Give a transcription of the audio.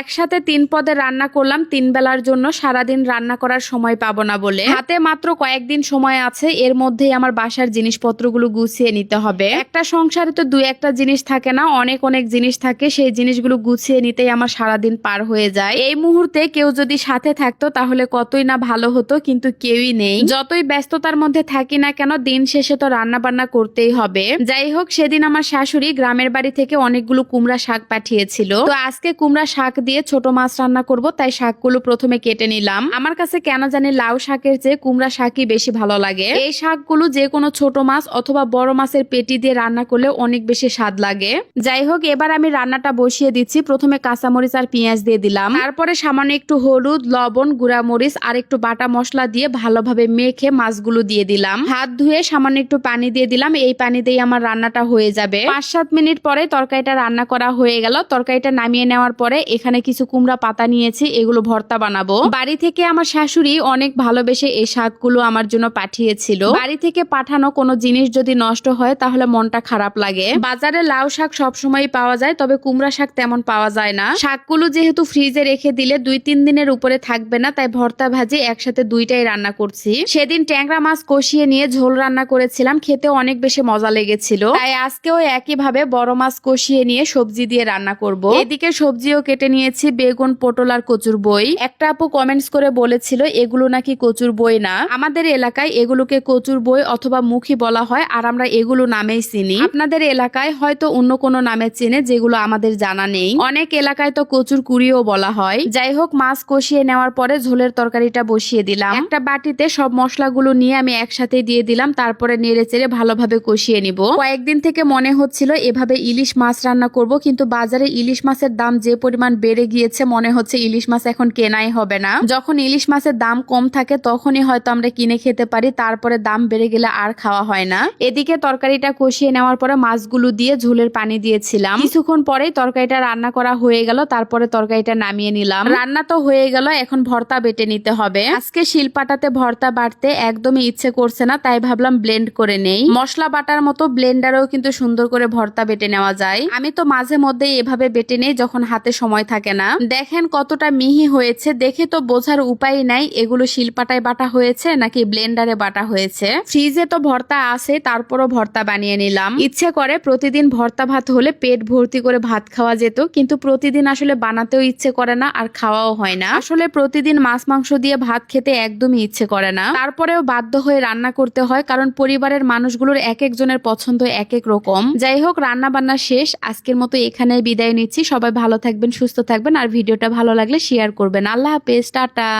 একসাথে তিন পদে রান্না করলাম, তিন বেলার জন্য সারাদিন রান্না করার সময় পাবো না বলে। হাতে মাত্র কয়েকদিন সময় আছে, এর মধ্যেই আমার বাসার জিনিসপত্রগুলো গুছিয়ে নিতে হবে। একটা সংসারে তো দুই একটা জিনিস থাকে না, অনেক অনেক জিনিস থাকে, সেই জিনিসগুলো গুছিয়ে নিতেই আমার সারাদিন পার হয়ে যায়। এই মুহূর্তে কেউ যদি সাথে থাকতো, তাহলে কতই না ভালো হতো, কিন্তু কেউই নেই। যতই ব্যস্ততার মধ্যে থাকি না কেন, দিন শেষে তো রান্না বান্না করতেই হবে। যাই হোক, সেদিন আমার শাশুড়ি গ্রামের বাড়ি থেকে অনেকগুলো কুমড়া শাক পাঠিয়েছিল। তো আজকে কুমড়া শাক দিয়ে ছোট মাছ রান্না করব, তাই শাকগুলো প্রথমে কেটে নিলাম। আমার কাছে কেন জানি লাউ শাকের চেয়ে কুমড়া শাকই বেশি ভালো লাগে। এই শাকগুলো যে কোনো ছোট মাছ অথবা বড় মাছের পেটি দিয়ে রান্না করলে অনেক বেশি স্বাদ লাগে। যাই হোক, এবার আমি রান্নাটা বসিয়ে দিচ্ছি। প্রথমে কাঁচামরিচ আর পেঁয়াজ দিয়ে দিলাম। তারপরে সামান্য একটু হলুদ, লবণ গুঁড়া মরিচ আর একটু বাটা মশলা দিয়ে ভালোভাবে মেখে মাছগুলো দিয়ে দিলাম। হাত ধুয়ে সামান্য একটু পানি দিয়ে দিলাম। এই পানি দিয়ে আমার রান্নাটা হয়ে যাবে। পাঁচ সাত মিনিট পরে তরকারিটা রান্না করা হয়ে গেল। তরকারিটা নামিয়ে নেওয়ার পরে এখানে কিছু কুমড়া পাতা নিয়েছি, এগুলো ভর্তা বানাবো। বাড়ি থেকে আমার শাশুড়ি অনেক ভালোবেসে এই শাকগুলো আমার জন্য পাঠিয়েছিল। বাড়ি থেকে পাঠানো কোনো জিনিস যদি নষ্ট হয়, তাহলে মনটা খারাপ লাগে। বাজারে লাউ শাক সবসময় পাওয়া যায়, তবে কুমড়া শাক তেমন পাওয়া যায় না। শাকগুলো যেহেতু ফ্রিজে রেখে দিলে দুই তিন দিনের উপরে থাকবে না, তাই ভর্তা ভাজি একসাথে দুইটাই রান্না করছি। সেদিন ট্যাংরা মাছ কষিয়ে নিয়ে ঝোল রান্না করেছিলাম, খেতে অনেক বেশি মজা লেগেছিল। তাই আজকেও একইভাবে বড় মাছ কষিয়ে নিয়ে সবজি দিয়ে রান্না করব। এদিকে সবজিও কেটে নিয়েছি বেগুন, পটল আর কচুর বই। একটা আপু কমেন্টস করে বলেছিল, এগুলো নাকি কচুর বই না? আমাদের এলাকায় এগুলোকে কচুর বই অথবা মুখী বলা হয়, আর আমরা এগুলো নামেই চিনি। আপনাদের এলাকায় হয়তো অন্য কোনো নামে চেনে, যেগুলো আমাদের জানা নেই। অনেক এলাকায় তো কচুর কুড়িও বলা হয়। যাই হোক, মাছ কষিয়ে নেওয়ার পরে ঝোলের তরকারিটা বসিয়ে দিলাম। একটা বাটিতে সব মশলাগুলো নিয়ে আমি একসাথে দিয়ে দিলাম, তারপরে নেড়ে চেড়ে ভালোভাবে কষিয়ে নিব। কয়েকদিন থেকে মনে হচ্ছিল, এভাবে ইলিশ মাছ রান্না করব, কিন্তু বাজারে ইলিশ মাছের দাম যে পরিমাণ বেড়ে গিয়েছে, মনে হচ্ছে ইলিশ মাছ এখন কেনাই হবে না। যখন ইলিশ মাছের দাম কম থাকে, তখনই হয়তো আমরা কিনে খেতে পারি, তারপরে দাম বেড়ে গেলে আর খাওয়া হয় না। এদিকে তরকারিটা কষিয়ে নেওয়ার পরে মাছগুলো দিয়ে ঝোলের পানি দিয়েছিলাম। কিছুক্ষণ পরেই তরকারিটা রান্না করা হয়ে গেল, তারপরে তরকারিটা নামিয়ে নিলাম। রান্না তো হয়ে গেল, এখন ভর্তা বেটে নিতে হবে। আজকে শিলপাটাতে ভর্তা বাটতে একদমই ইচ্ছে করছে না, তাই ভাবলাম ব্লেন্ড করে নেই। মশলা বাটার মতো ব্লেন্ডারেও কিন্তু সুন্দর করে ভর্তা বেটে নেওয়া যায়। আমি তো মাঝে মধ্যে এভাবে বেটে নেই, যখন হাতে সময় থাকে না। দেখেন কতটা মিহি হয়েছে। দেখে তো বোঝার উপায় নাই, এগুলো শিলপাটায় বাটা হয়েছে নাকি ব্লেন্ডারে বাটা হয়েছে। ফ্রিজে তো ভর্তা আছে, তারপরও ভর্তা বানিয়ে নিলাম। ইচ্ছে করে প্রতিদিন ভর্তা ভাত হলে পেট ভর্তি করে ভাত খাওয়া যেত, কিন্তু প্রতিদিন আসলে বানাতেও ইচ্ছে করে না আর খাওয়াও হয় না। আসলে প্রতিদিন মাছ মাংস দিয়ে ভাত খেতে একদমই ইচ্ছে করে না। তারপরেও বাধ্য হয়ে রান্না করতে হয়, কারণ পরিবারের মানুষগুলোর এক একজনের পছন্দ এক এক রকম। যাই হোক রান্না বান্না শেষ। আজকের মতো এখানে বিদায় নিচ্ছি। সবাই ভালো থাকবেন, সুস্থ থাকবেন আর ভিডিওটা ভালো লাগলে শেয়ার করবেন। আল্লাহ হাফেজ টাটা।